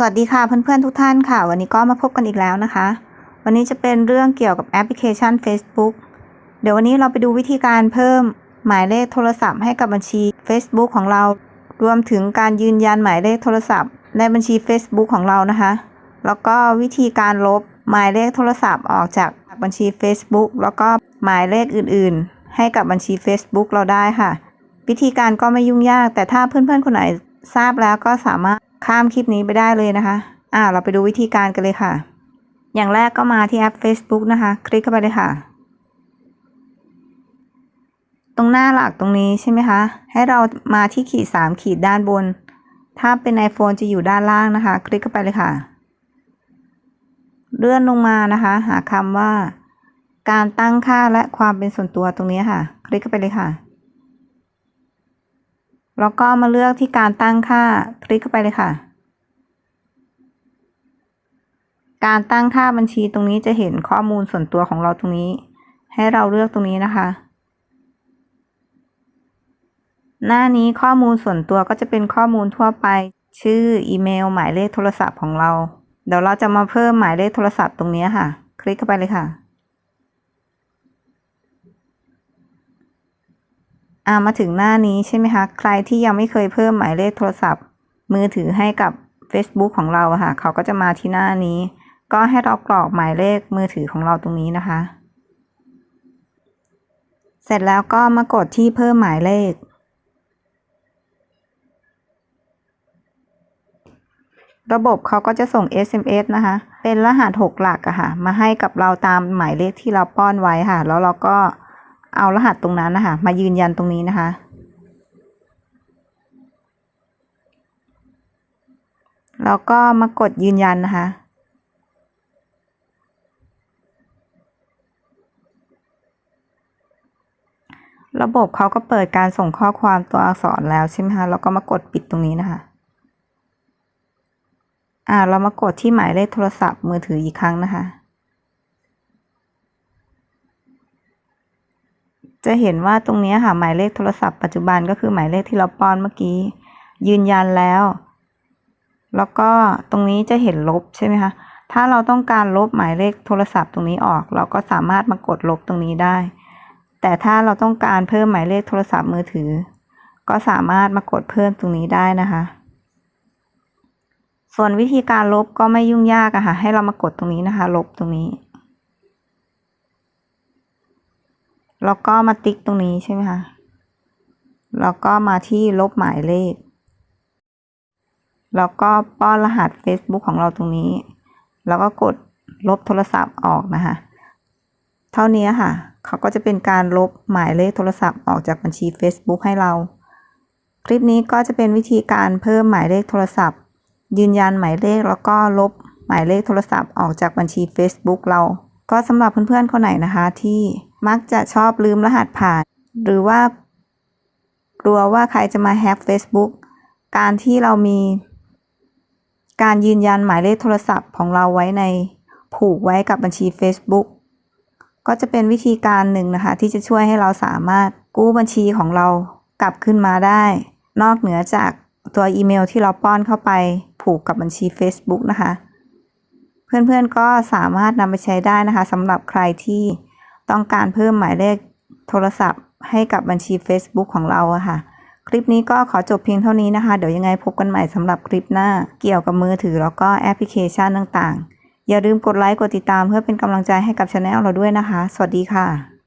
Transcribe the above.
สวัสดีค่ะเพื่อนๆทุกท่านค่ะ วันนี้ก็มาพบกันอีกแล้วนะคะ วันนี้จะเป็นเรื่องเกี่ยวกับแอปพลิเคชัน Facebook เดี๋ยววันนี้เราไปดูวิธีการเพิ่มหมายเลขโทรศัพท์ให้กับบัญชี Facebook ของเรา รวมถึงการยืนยันหมายเลขโทรศัพท์ ในบัญชี Facebook ของเรานะคะ แล้วก็วิธีการลบหมายเลขโทรศัพท์ออกจากบัญชี Facebook แล้วก็หมายเลขอื่นๆ ให้กับบัญชี Facebook เราได้ค่ะ วิธีการก็ไม่ยุ่งยาก แต่ถ้าเพื่อนๆคนไหนทราบแล้วก็สามารถ ข้ามคลิปนี้ไปได้เลยนะคะ อ่า เราไปดูวิธีการกันเลยค่ะ อย่างแรกก็มาที่แอป Facebook นะคะ คลิกเข้าไปเลยค่ะ ตรงหน้าหลักตรงนี้ใช่ไหมคะ ให้เรามาที่ขีดสามขีดด้านบน ถ้าเป็น iPhone จะอยู่ด้านล่างนะคะ คลิกเข้าไปเลยค่ะ เลื่อนลงมานะคะ หาคำว่า การตั้งค่าและความเป็นส่วนตัวตรงนี้ค่ะ คลิกเข้าไปเลยค่ะ แล้วก็มาเลือกที่การตั้งค่า คลิกเข้าไปเลยค่ะ การตั้งค่าบัญชีตรงนี้จะเห็นข้อมูลส่วนตัวของเราตรงนี้ ให้เราเลือกตรงนี้นะคะ หน้านี้ข้อมูลส่วนตัวก็จะเป็นข้อมูลทั่วไป ชื่อ อีเมล หมายเลขโทรศัพท์ของเรา เดี๋ยวเราจะมาเพิ่มหมายเลขโทรศัพท์ตรงนี้ค่ะ คลิกเข้าไปเลยค่ะ อ่ามาถึงหน้านี้ใช่ไหมคะ ใครที่ยังไม่เคยเพิ่มหมายเลขโทรศัพท์ มือถือให้กับ Facebook ของเราค่ะ เขาก็จะมาที่หน้านี้ ก็ให้เรากรอกหมายเลขมือถือของเราตรงนี้นะคะ เสร็จแล้วก็มากดที่เพิ่มหมายเลข ระบบเขาก็จะส่ง SMS นะคะ เป็นรหัสหกหลักอะค่ะ มาให้กับเราตามหมายเลขที่เราป้อนไว้ค่ะ แล้วเราก็ เอารหัสตรงนั้นนะคะ มายืนยันตรงนี้นะคะ แล้วก็มากดยืนยันนะคะ ระบบเขาก็เปิดการส่งข้อความตัวอักษรแล้วใช่ไหมคะ แล้วก็มากดปิดตรงนี้นะคะ อ่า เรามากดที่หมายเลขโทรศัพท์มือถืออีกครั้งนะคะ จะเห็นว่าตรงนี้ค่ะหมายเลขโทรศัพท์ปัจจุบันก็คือหมายเลขที่เราป้อนเมื่อกี้ ยืนยันแล้ว แล้วก็ตรงนี้จะเห็นลบใช่ไหมคะถ้าเราต้องการลบหมายเลขโทรศัพท์ตรงนี้ออก เราก็สามารถมากดลบตรงนี้ได้ แต่ถ้าเราต้องการเพิ่มหมายเลขโทรศัพท์มือถือ ก็สามารถมากดเพิ่มตรงนี้ได้นะคะ ส่วนวิธีการลบก็ไม่ยุ่งยากอะค่ะให้เรามากดตรงนี้นะคะ ลบตรงนี้ แล้วก็มาติ๊กตรงนี้ใช่ไหมคะ แล้วก็มาที่ลบหมายเลข แล้วก็ป้อนรหัส Facebook ของเราตรงนี้ แล้วก็กดลบโทรศัพท์ออกนะคะ เท่านี้ค่ะ เขาก็จะเป็นการลบหมายเลขโทรศัพท์ออกจากบัญชี Facebook ให้เรา คลิปนี้ก็จะเป็นวิธีการเพิ่มหมายเลขโทรศัพท์ ยืนยันหมายเลขแล้วก็ลบหมายเลขโทรศัพท์ออกจากบัญชี Facebook เรา ก็สำหรับเพื่อนๆคนไหนนะคะที่ มักจะชอบลืมรหัสผ่าน หรือว่ากลัวว่าใครจะมาแฮ็ก Facebook การที่เรามีการยืนยันหมายเลขโทรศัพท์ของเราไว้ในผูกไว้กับบัญชี Facebook ก็จะเป็นวิธีการหนึ่งนะคะ ที่จะช่วยให้เราสามารถกู้บัญชีของเรากลับขึ้นมาได้ นอกเหนือจากตัวอีเมลที่เราป้อนเข้าไปผูกกับบัญชี Facebook นะคะ เพื่อนๆก็สามารถนำไปใช้ได้นะคะสำหรับใครที่ ต้องการเพิ่มหมายเลขโทรศัพท์ให้กับบัญชี Facebook ของเราอะค่ะ คลิปนี้ก็ขอจบเพียงเท่านี้นะคะ เดี๋ยวยังไงพบกันใหม่สำหรับคลิปหน้า เกี่ยวกับมือถือแล้วก็แอปพลิเคชันต่างๆ อย่าลืมกดไลค์กดติดตามเพื่อเป็นกำลังใจให้กับช anel เราด้วยนะคะ สวัสดีค่ะ